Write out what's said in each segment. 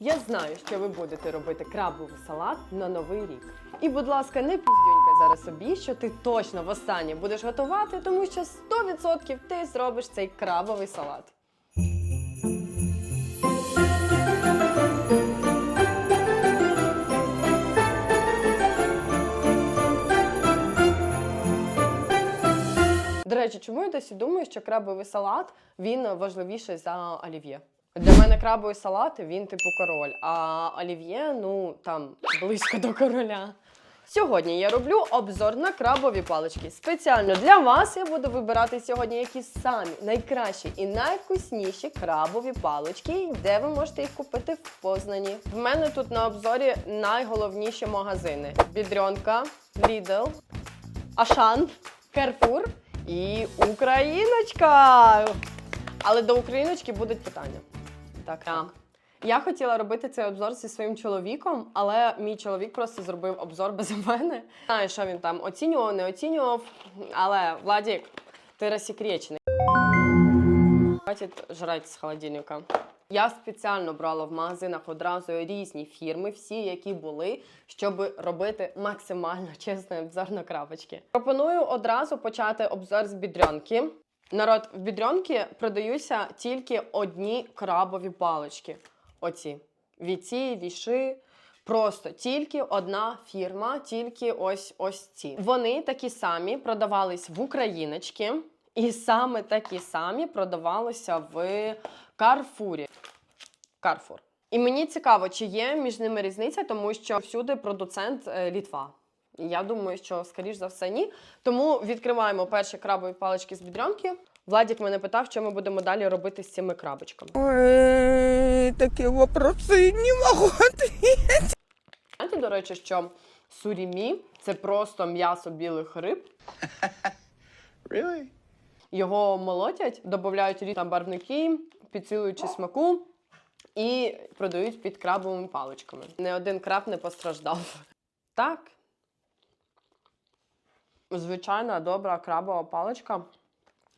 Я знаю, що ви будете робити крабовий салат на новий рік. І, будь ласка, не піздюнькай зараз собі, що ти точно востаннє будеш готувати, тому що 100% ти зробиш цей крабовий салат. До речі, чому я досі думаю, що крабовий салат він важливіший за олів'є? Для мене крабовий салат він типу король, а олів'є ну там близько до короля. Сьогодні я роблю обзор на крабові палички. Спеціально для вас я буду вибирати сьогодні які самі найкращі і найвкусніші крабові палички, де ви можете їх купити в Познані. В мене тут на обзорі найголовніші магазини: Бідрьонка, Lidl, Ашан, Карфур і Україночка. Але до Україночки будуть питання. Так, так. Я хотіла робити цей обзор зі своїм чоловіком, але мій чоловік просто зробив обзор без мене. Знаю, що він там оцінював, не оцінював. Але Владік, ти розсекречений. Хватить жрати з холодильника. Я спеціально брала в магазинах одразу різні фірми, всі, які були, щоб робити максимально чесний обзор на крапочки. Пропоную одразу почати обзор з бідрянки. Народ, в бідрянки продаються тільки одні крабові палички. Оці віці, віши. Просто тільки одна фірма, тільки ось ось ці. Вони такі самі продавались в Україночки, і саме такі самі продавалися в Карфурі. Карфур. І мені цікаво, чи є між ними різниця, тому що всюди продуцент е, Літва. Я думаю, що скоріш за все ні. Тому відкриваємо перші крабові палички з бідрянки. Владік мене питав, що ми будемо далі робити з цими крабочками. Ой, такие вопросы не могу ответить. Знаєте, до речі, що сурімі це просто м'ясо білих риб. Really? Його молотять, додають різні там барвники, підсилуючи смаку і продають під крабовими паличками. Не один краб не постраждав. Так. Звичайна добра крабова паличка.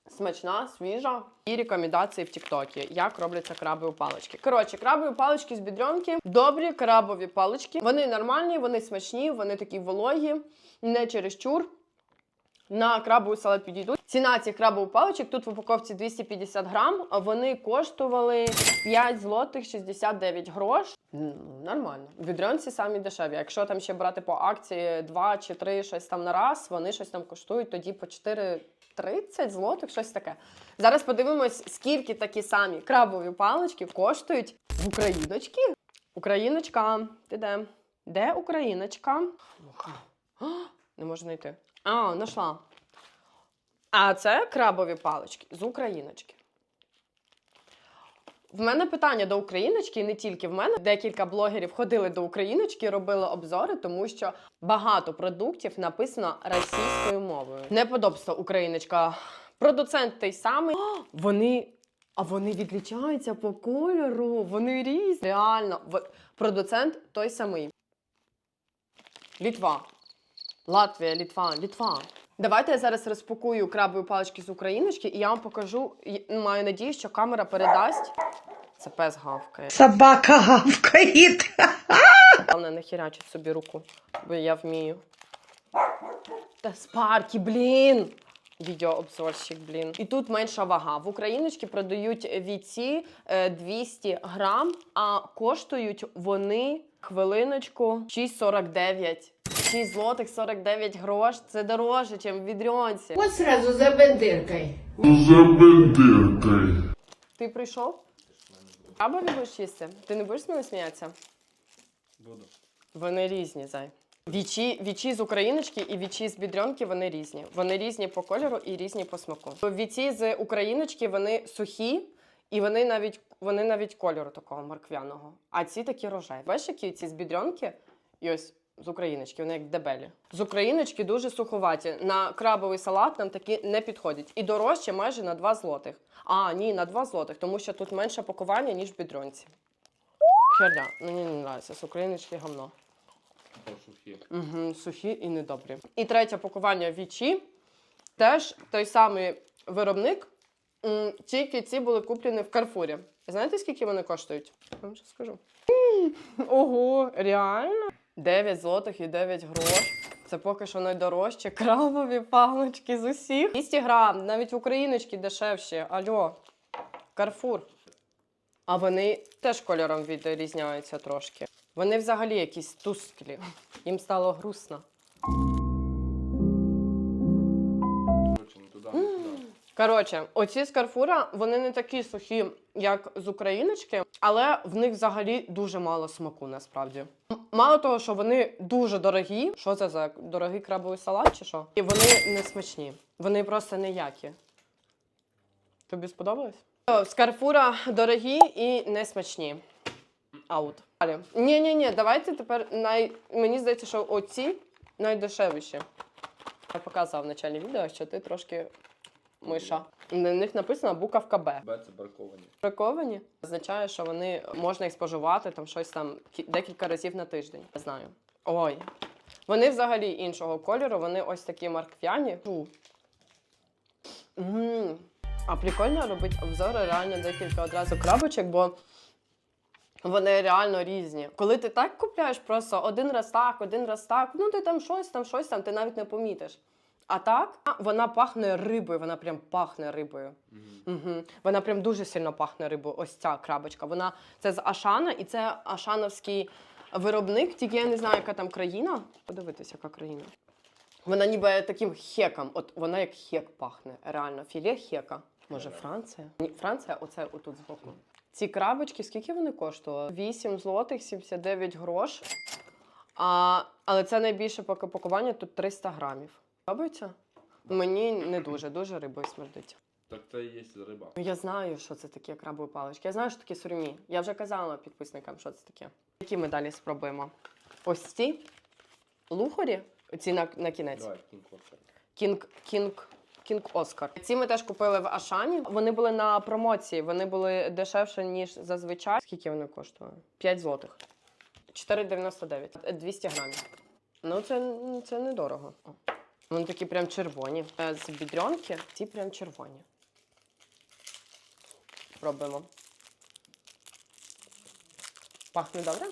Смачна, свіжа і рекомендації в Тіктокі, як робляться крабові палички. Коротше, крабові палички з бідрьонки, добрі крабові палички. Вони нормальні, вони смачні, вони такі вологі, не чересчур. На крабовий салат підійдуть. Ціна цих крабових паличок тут в упаковці 250 грам. а Вони коштували 5 злотих 69 грош. Нормально. В відрянці самі дешеві. Якщо там ще брати по акції 2 чи 3 щось там на раз, вони щось там коштують тоді по 4,30 злотих, щось таке. Зараз подивимось, скільки такі самі крабові палички коштують в Україночки. Україночка, ти де? Де Україночка? Не можу знайти. А, знайшла. А це крабові палички з Україночки. В мене питання до Україночки, і не тільки в мене. Декілька блогерів ходили до Україночки, робили обзори, тому що багато продуктів написано російською мовою. Неподобство Україночка. Продуцент той самий. О, вони. А вони відлічаються по кольору. Вони різні. Реально, продуцент той самий. Літва. Латвія, Літва, Літва. Давайте я зараз розпакую крабові палички з Україночки, і я вам покажу. Маю надію, що камера передасть. Це пес гавкає. Собака гавкает. Головне, не хірячить собі руку, бо я вмію. Та спарки, блін! Відеообзорщик, блін. І тут менша вага. В Україночки продають віці е, 200 грам, а коштують вони хвилиночку 6,49. 6 злотих 49 грош. Це дорожче, ніж в відрьонці. Вот сразу за бендеркой. За бендеркой. Ти прийшов? Крабові будеш їсти? Ти не будеш з мене сміятися? Буду. Вони різні, зай. Вічі, вічі з україночки і вічі з бідрянки вони різні. Вони різні по кольору і різні по смаку. Віці з україночки вони сухі, і вони навіть вони навіть кольору такого морквяного. А ці такі рожеві. Бачиш, які ці з бідрянки і ось з україночки, вони як дебелі. З україночки дуже суховаті. На крабовий салат нам такі не підходять. І дорожче майже на 2 злотих. А, ні, на 2 злотих, тому що тут менше пакування, ніж в бідрянці. Херня, мені не подобається, з україночки гамно. Пошухи. Угу, сухі і недобрі. І третє пакування вічі. Теж той самий виробник. Тільки ці були куплені в Карфурі. Знаєте, скільки вони коштують? Я вам ще скажу. Ого, реально? 9 злотих і 9 грош. Це поки що найдорожчі крабові палочки з усіх. 200 грам, навіть україночки дешевші. Альо, Карфур. А вони теж кольором відрізняються трошки. Вони взагалі якісь тусклі. Їм стало грустно. Коротше, оці з Карфура вони не такі сухі, як з україночки, але в них взагалі дуже мало смаку насправді. Мало того, що вони дуже дорогі. Що це за дорогий крабовий салат чи що? І вони не смачні. Вони просто ніякі. Тобі сподобалось? З Карфура дорогі і не смачні. Аут. Ні, ні, ні, давайте тепер най... мені здається, що оці найдешевіші. Я показував в началі відео, що ти трошки миша. На них написано буковка Б. Б це барковані. Браковані означає, що вони можна їх споживати там щось там декілька разів на тиждень. Не знаю. Ой. Вони взагалі іншого кольору, вони ось такі марквяні. А прикольно робити обзори реально декілька одразу крабочок, бо вони реально різні. Коли ти так купляєш, просто один раз так, один раз так, ну ти там щось, там щось там, ти навіть не помітиш. А так вона пахне рибою, вона прям пахне рибою. Угу. Вона прям дуже сильно пахне рибою. Ось ця крабочка. Вона це з Ашана, і це Ашановський виробник, тільки я не знаю, яка там країна. Подивитися, яка країна. Вона ніби таким хеком. От вона як хек пахне. Реально, філе хека. Може, Франція? Ні, Франція, оце отут збоку. Ці крабочки, скільки вони коштували? 8 злотих, 79 грош. А, але це найбільше пакування, тут 300 грамів. Подобається? Мені не дуже, дуже рибою смердить. Так це і є риба. Ну, Я знаю, що це таке крабові палички. Я знаю, що таке сурімі. Я вже казала підписникам, що це таке. Які ми далі спробуємо? Ось ці лухорі, ці на, на кінець. Давай, кінг Оскар. Кінг, кінг, кінг Оскар. Ці ми теж купили в Ашані. Вони були на промоції, вони були дешевше, ніж зазвичай. Скільки вони коштували? 5 злотих. 4,99. 200 грамів. Ну, це, це недорого. О. Вони такі прям червоні. З бідрянки ці прям червоні. Пробуємо. Пахне добре?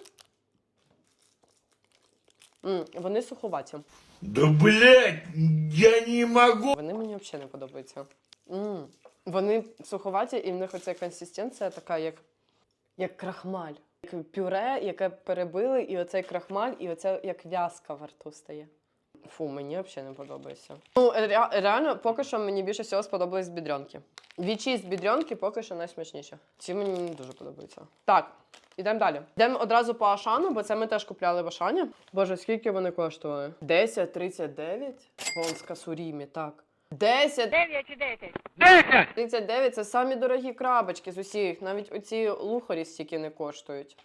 м вони суховаті. Да блять, я не могу. Вони мені взагалі не подобаються. м Вони суховаті, і в них оця консистенція така, як, як крахмаль. Як пюре, яке перебили, і оцей крахмаль, і оце як в'язка во рту стає. Фу, мені взагалі не подобається. Ну, ре- реально, поки що мені більше всього сподобались бідрянки. Вічі з бідрянки поки що найсмачніші. Ці мені не дуже подобаються. Так, ідемо далі. Йдемо одразу по Ашану, бо це ми теж купляли в Ашані. Боже, скільки вони коштували? 10,39? Гонська сурімі, так. 10 Десять! 39 це самі дорогі крабочки з усіх. Навіть оці лухарі стільки не коштують.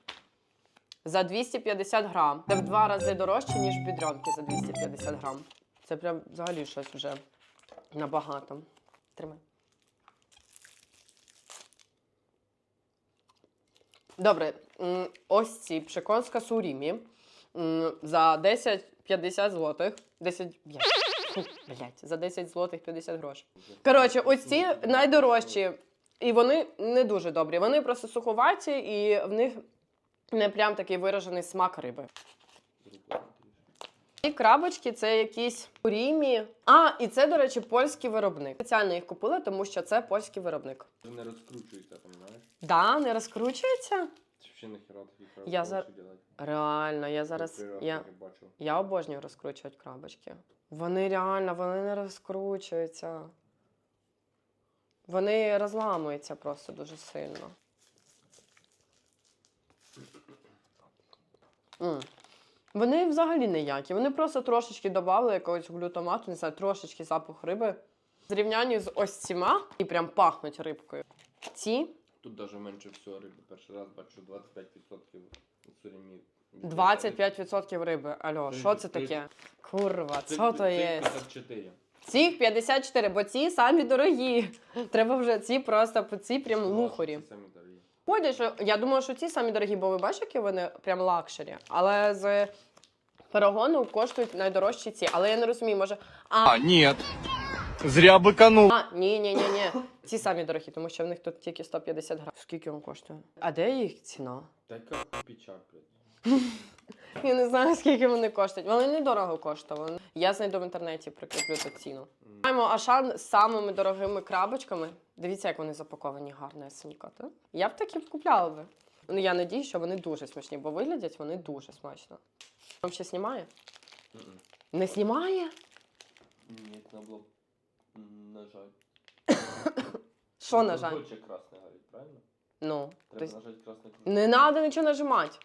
За 250 грам. Це в два рази дорожче, ніж бідрянки за 250 грам. Це прям взагалі щось вже набагато. Тримай. Добре, ось ці пшиконська сурімі за 10-50 злотих. 10, блядь, фу, блядь, за 10 злотих 50 грошей. Коротше, ось ці найдорожчі. І вони не дуже добрі. Вони просто суховаті, і в них не прям такий виражений смак риби. Ці крабочки це якісь рімі. А, і це, до речі, польський виробник. Спеціально їх купила, тому що це польський виробник. Не розкручується, розумієш? Да, не розкручується? Це взагалі нахера таких Я за- делать. Реально, я зараз. Перший раз Я, таке бачу. я обожнюю розкручувати крабочки. Вони реально, вони не розкручуються. Вони розламуються просто дуже сильно. Вони взагалі ніякі. Вони просто трошечки додали якогось глютамату, не знаю, трошечки запах риби. В зрівнянні з ось ціма і прям пахнуть рибкою. Ці Тут навіть менше всього риби. Перший раз бачу 25% сурімі. 25% риби. Алло, що це таке? Курва, що то є? 54. Цих 54, бо ці самі дорогі. Треба вже ці просто по ці прям лухарі. Це самі дорогі. Ходять, що я думаю, що ці самі дорогі, бо ви бачите, які вони прям лакшері. Але з перегону коштують найдорожчі ці. Але я не розумію, може. А, А, ні. Зря быканул. а ні, ні, ні, ні. Ці самі дорогі, тому що в них тут тільки 150 грам. Скільки він коштує? А де їх ціна? Така печаль. Я не знаю, скільки вони коштують. Вони недорого коштували. Я знайду в інтернеті, прикріплю ту ціну. Маємо Ашан з самими дорогими крабочками. Дивіться, як вони запаковані гарнесенько. Та? Я б такі купляла би. Ну я надію, що вони дуже смачні, бо виглядять вони дуже смачно. Вам ще знімає? Не знімає? Ні, треба було м, нажать. Що на жаль? Красне горить, правильно? Ну, Треба нажати красне не треба нічого нажимати.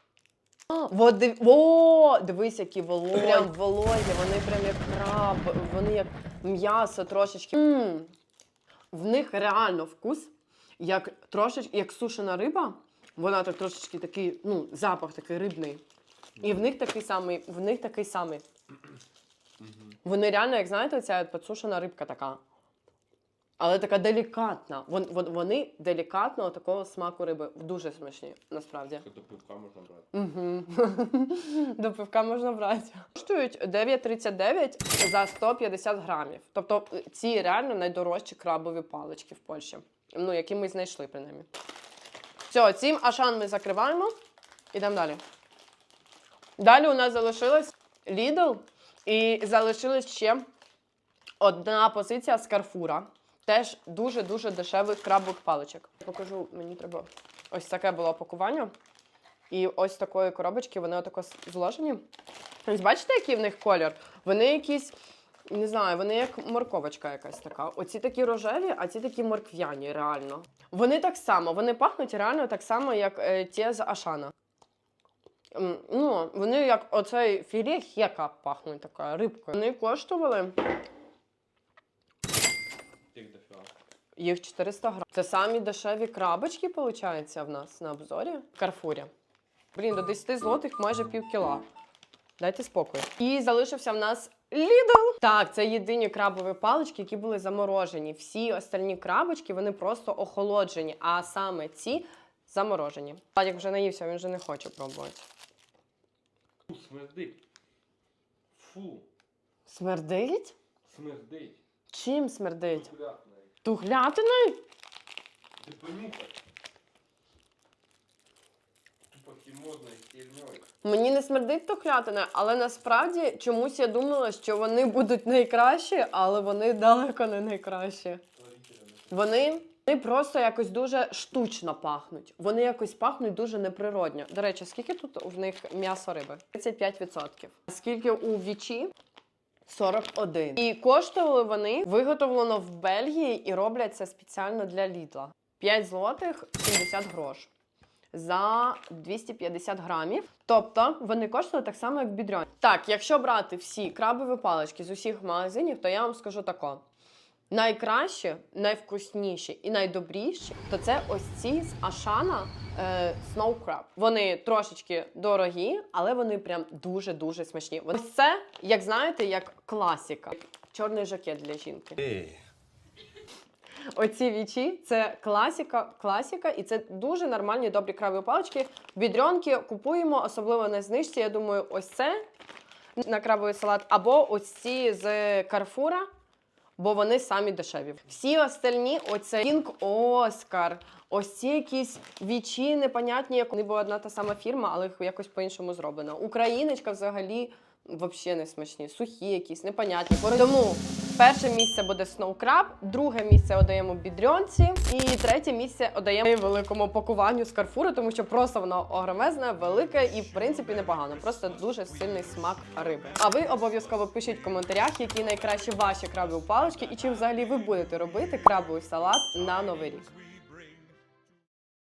О, див... О, дивись, які вологі. Прям вологі, вони прям як краб, вони як м'ясо трошечки. м В них реально вкус, як трошечки, як сушена риба. Вона так трошечки такий, ну, запах такий рибний. І в них такий самий, в них такий самий. Вони реально, як знаєте, ця підсушена рибка така. Але така делікатна. Вон, вон, вони делікатного такого смаку риби. Дуже смачні, насправді. До пивка можна брати. Угу. До пивка можна брати. Коштують 9,39 за 150 грамів. Тобто е, ці реально найдорожчі крабові палички в Польщі. Ну, які ми знайшли, принаймні. Все, цим ашан ми закриваємо. Ідемо далі. Далі у нас залишилось Lidl і залишилась ще одна позиція з Карфура. Теж дуже-дуже дешевих крабових паличок. Покажу, мені треба. Ось таке було пакування. І ось такої коробочки вони отако зложені. Ось бачите, який в них колір? Вони якісь, не знаю, вони як морковочка якась така. Оці такі рожеві, а ці такі морквяні, реально. Вони так само, вони пахнуть реально так само, як е, ті з Ашана. Ну, вони як оцей філе хека пахнуть така рибкою. Вони коштували Як дофіга. Їх 400 грам. Це самі дешеві крабочки, виходить, в нас на обзорі в Карфурі. Блін, до 10 злотих майже пів кіла. Дайте спокій. І залишився в нас Lidl. Так, це єдині крабові палички, які були заморожені. Всі остальні крабочки вони просто охолоджені, а саме ці заморожені. Владик вже наївся, він вже не хоче пробувати. Фу, смердить. Фу, Смердить? смердить. Чим смердить? Тухлятиною? Ти понюхай. Мені не смердить тухлятина, але насправді чомусь я думала, що вони будуть найкращі, але вони далеко не найкращі. Вони, вони просто якось дуже штучно пахнуть. Вони якось пахнуть дуже неприродньо. До речі, скільки тут в них м'ясо риби? 35%. Скільки у вічі? 41. І коштували вони виготовлено в Бельгії і роблять це спеціально для Лідла. 5 злотих 70 грош за 250 грамів. Тобто вони коштували так само, як бідрьон. Так, якщо брати всі крабові палички з усіх магазинів, то я вам скажу тако. Найкраще, найвкусніші і найдобріші, то це ось ці з Ашана е, Snow Crab. Вони трошечки дорогі, але вони прям дуже-дуже смачні. Ось це, як знаєте, як класіка. Чорний жакет для жінки. Оці вічі це класіка, класіка, і це дуже нормальні добрі крабові палички. Бідрьонки купуємо, особливо на знижці. Я думаю, ось це на крабовий салат, або ось ці з Карфура, бо вони самі дешеві. Всі остальні, оце Кінг Оскар, ось ці якісь вічі непонятні, як вони була одна та сама фірма, але якось по-іншому зроблено. Україночка взагалі. Взагалі не смачні, сухі якісь, непонятні. Тому перше місце буде Crab, друге місце одаємо бідрьонці, і третє місце одаємо великому пакуванню з Карфуру, тому що просто воно огромезне, велике і в принципі непогано. Просто дуже сильний смак риби. А ви обов'язково пишіть в коментарях, які найкращі ваші крабові палички і чим взагалі ви будете робити крабовий салат на новий рік.